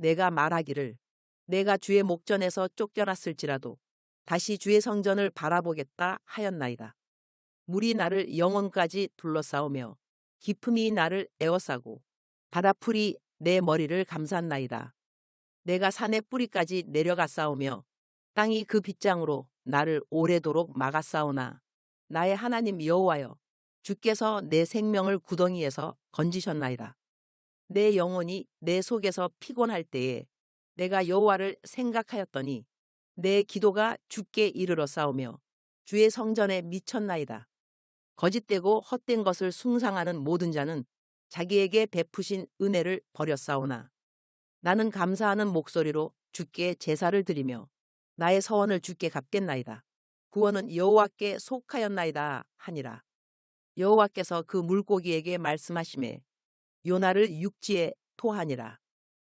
내가 말하기를 내가 주의 목전에서 쫓겨났을지라도 다시 주의 성전을 바라보겠다 하였나이다. 물이 나를 영혼까지 둘러싸우며 깊음이 나를 에워싸고 바다풀이 내 머리를 감쌌나이다. 내가 산의 뿌리까지 내려가 싸우며 땅이 그 빗장으로 나를 오래도록 싸우나 나의 하나님 여호와여 주께서 내 생명을 구덩이에서 건지셨나이다. 내 영혼이 내 속에서 피곤할 때에 내가 여호와를 생각하였더니 내 기도가 주께 이르러 싸우며 주의 성전에 미쳤나이다. 거짓되고 헛된 것을 숭상하는 모든 자는 자기에게 베푸신 은혜를 버렸사오나 나는 감사하는 목소리로 주께 제사를 드리며 나의 서원을 주께 갚겠나이다. 구원은 여호와께 속하였나이다 하니라. 여호와께서 그 물고기에게 말씀하심에 요나를 육지에 토하니라.